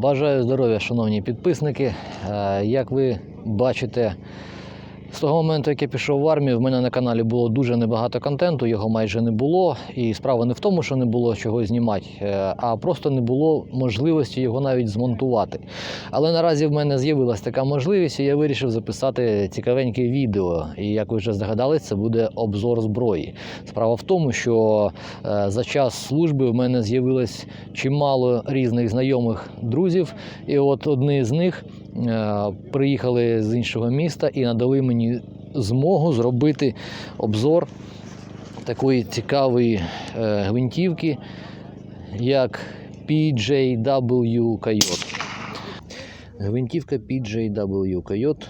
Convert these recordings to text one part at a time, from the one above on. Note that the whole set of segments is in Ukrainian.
Бажаю здоров'я, шановні підписники. Е, Як ви бачите, з того моменту, як я пішов в армію, в мене на каналі було дуже небагато контенту, його майже не було. І справа не в тому, що не було чого знімати, е, а просто не було можливості його навіть змонтувати. Але наразі в мене з'явилася така можливість, і я вирішив записати цікавеньке відео. І як ви вже здогадались, це буде обзор зброї. Справа в тому, що е, за час служби в мене з'явилось чимало різних знайомих друзів, і от одні з них е, приїхали з іншого міста і надали мені змогу зробити обзор такої цікавої е, гвинтівки, як PJW Coyote. Гвинтівка PJW Coyote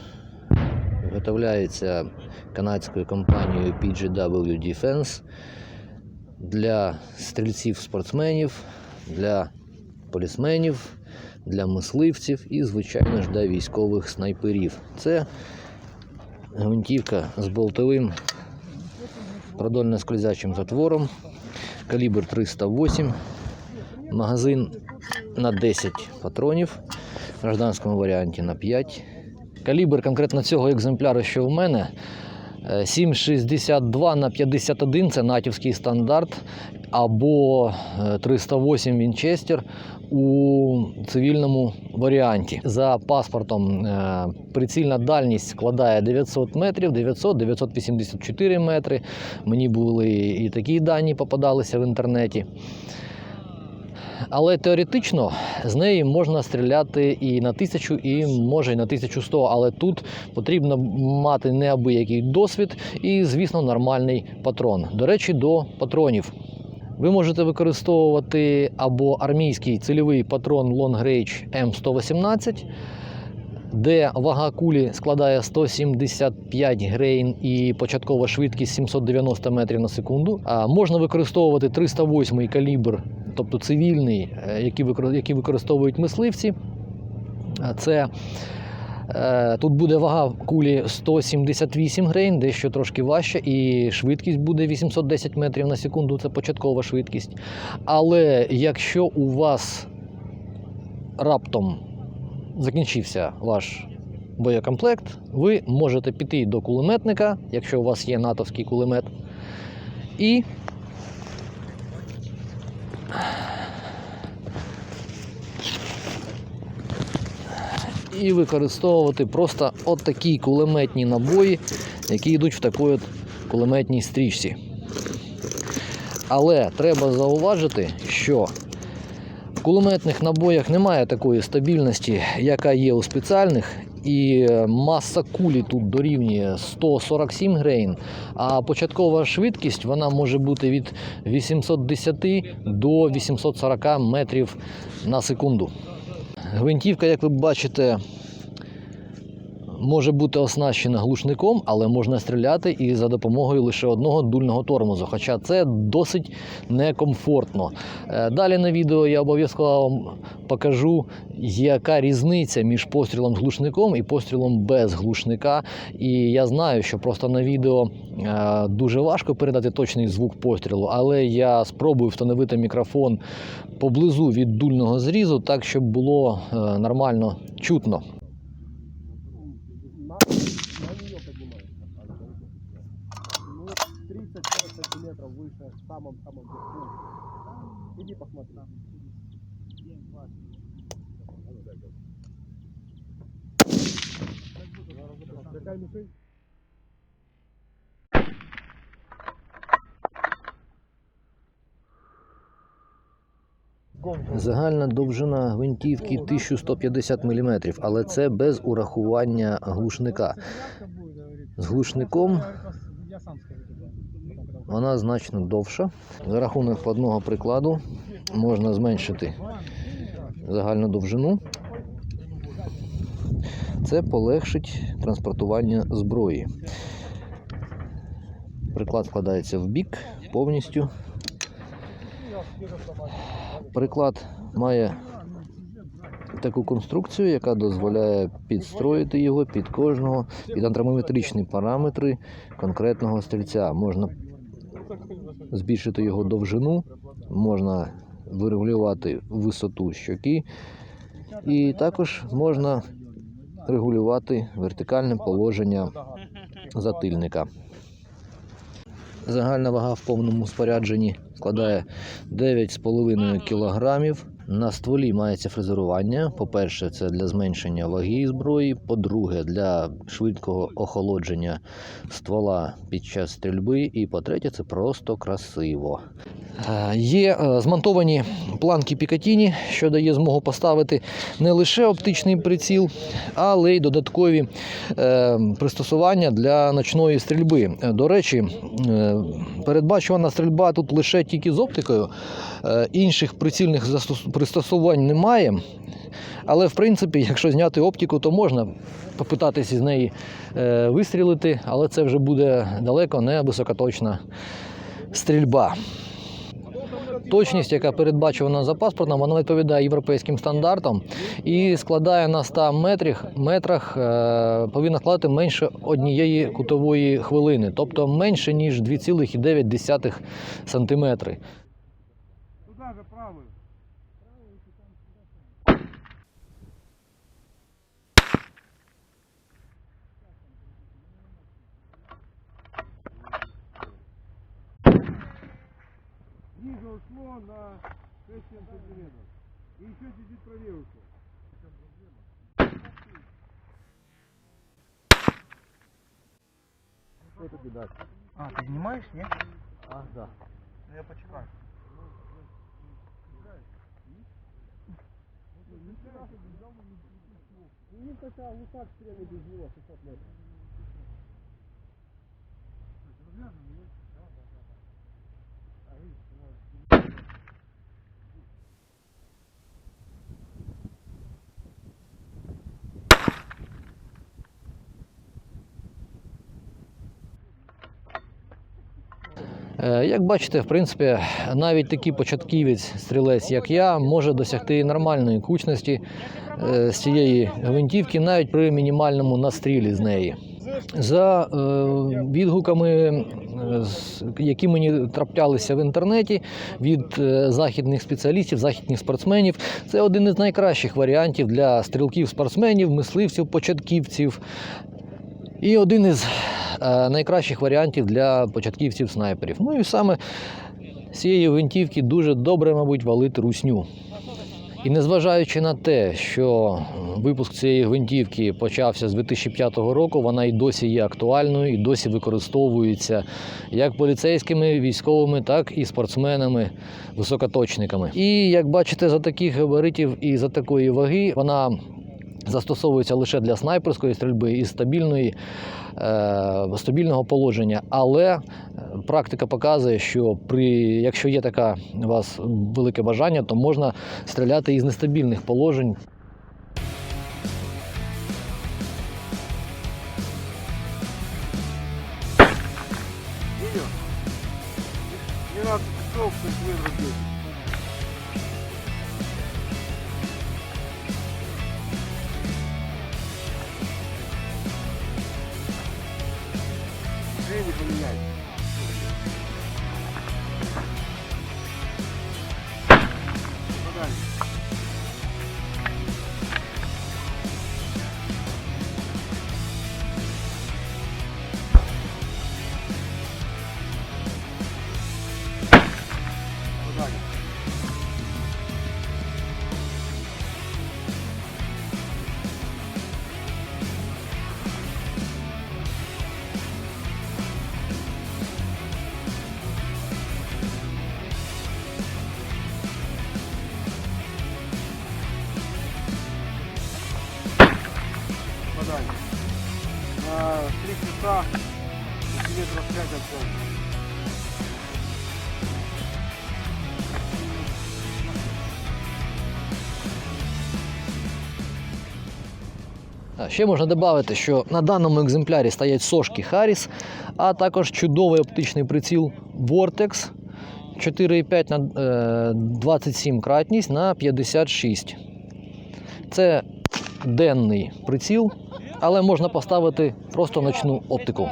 виготовляється канадською компанією PGW Defense для стрільців-спортсменів, для полісменів, для мисливців і, звичайно ж, для військових снайперів. Це гвинтівка з болтовим продольно-скользячим затвором, калібр 308, магазин на 10 патронів, в гражданському варіанті на 5. Калібр конкретно цього екземпляру, що в мене, е, 7,62 на 51 це натівський стандарт, або е, 308 Вінчестер у цивільному варіанті. За паспортом е, прицільна дальність складає 900 метрів, 900-984 метри. Мені були і такі дані попадалися в інтернеті. Але теоретично з неї можна стріляти і на 1000, і може і на 1100, але тут потрібно мати неабиякий досвід і, звісно, нормальний патрон. До речі, до патронів. Ви можете використовувати або армійський цільовий патрон Long Range M118, де вага кулі складає 175 грейн і початкова швидкість 790 метрів на секунду. Можна використовувати 308 калібр, тобто цивільний, е, який використовують мисливці. Це Тут буде вага кулі 178 грейн, дещо трошки важче, і швидкість буде 810 метрів на секунду, це початкова швидкість. Але якщо у вас раптом закінчився ваш боєкомплект, ви можете піти до кулеметника, якщо у вас є натовський кулемет, і і використовувати просто от такі кулеметні набої, які йдуть в такій от кулеметній стрічці. Але треба зауважити, що в кулеметних набоях немає такої стабільності, яка є у спеціальних, і е, маса кулі тут дорівнює 147 грейн, а початкова швидкість вона може бути від 810 до 840 метрів на секунду. Гвинтівка, як ви бачите, може бути оснащена глушником, але можна стріляти і за допомогою лише одного дульного тормозу. Хоча це досить некомфортно. Е, Далі на відео я обов'язково вам покажу, яка різниця між пострілом з глушником і пострілом без глушника. І я знаю, що просто на відео е, дуже важко передати точний звук пострілу, але я спробую встановити мікрофон поблизу від дульного зрізу, так щоб було е, нормально чутно. Нее поднимается. Ну, 30-40 сантиметров выше в самом-самом верху. Иди посмотри. Какая мишень? Загальна довжина гвинтівки 1150 мм, але це без урахування глушника. З глушником вона значно довша. За рахунок одного прикладу можна зменшити загальну довжину. Це полегшить транспортування зброї. Приклад складається в бік повністю. Приклад має таку конструкцію, яка дозволяє підстроїти його під кожного, під антропометричні параметри конкретного стрільця. Можна збільшити його довжину, можна вирегулювати висоту щоки І також можна регулювати вертикальне положення затильника. Загальна вага в повному спорядженні складає 9,5 кг. На стволі мається фрезерування. По-перше, це для зменшення ваги зброї. По-друге, для швидкого охолодження ствола під час стрільби. І по-третє, це просто красиво. Е, Є е, змонтовані планки Пікатіні, що дає змогу поставити не лише оптичний приціл, але й додаткові е, пристосування для ночної стрільби. До речі, передбачувана стрільба тут лише тільки з оптикою, інших прицільних пристосувань немає. Але в принципі, якщо зняти оптику, то можна попитатися з неї е, вистрілити, але це вже буде далеко не високоточна стрільба. Точність, яка передбачена за паспортом, вона відповідає європейським стандартам і складає на 100 метрах, метрах е, повинна складати менше однієї кутової хвилини, тобто менше ніж 2,9 сантиметри. Туда же правую. Ниже ушло на 6 сантиметров. И еще чуть-чуть правее ушло. Это даст? А, ты снимаешь, нет? А, да. Ну, Я почекаю. Ну, такая лука стрелы без него, 600 метров. Е, Як бачите, в принципі, навіть такий початківець стрілець, як я, може досягти нормальної кучності е, з цієї гвинтівки, навіть при мінімальному настрілі з неї. За е, відгуками, е, які мені траплялися в інтернеті від е, західних спеціалістів, західних спортсменів, це один із найкращих варіантів для стрілків-спортсменів, мисливців, початківців. І один із е, найкращих варіантів для початківців снайперів. Ну і саме з цієї гвинтівки дуже добре, мабуть, валити русню. І незважаючи на те, що випуск цієї гвинтівки почався з 2005 року, вона і досі є актуальною, і досі використовується як поліцейськими, військовими, так і спортсменами, високоточниками. І як бачите, за таких габаритів і за такої ваги вона застосовується лише для снайперської стрільби і стабільної, е, стабільного положення. Але е, практика показує, що при, якщо є така у вас велике бажання, то можна стріляти із нестабільних положень. Не надо часов, как ще можна додати, що на даному екземплярі стоять сошки Harris, а також чудовий оптичний приціл Vortex 4,5 на е, 27 кратність на 56. Це денний приціл, але можна поставити просто ночну оптику.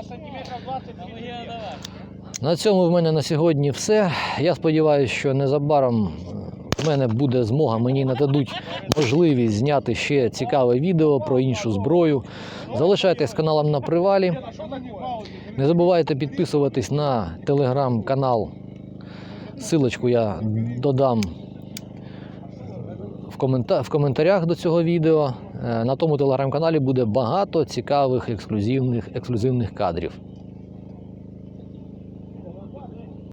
На цьому в мене на сьогодні все. Я сподіваюся, що незабаром е, в мене буде змога, мені нададуть можливість зняти ще цікаве відео про іншу зброю. Залишайтесь каналом на привалі. Не забувайте підписуватись на телеграм-канал. Силочку я додам в, комента... в коментарях до цього відео. Е, На тому телеграм-каналі буде багато цікавих ексклюзивних, ексклюзивних кадрів.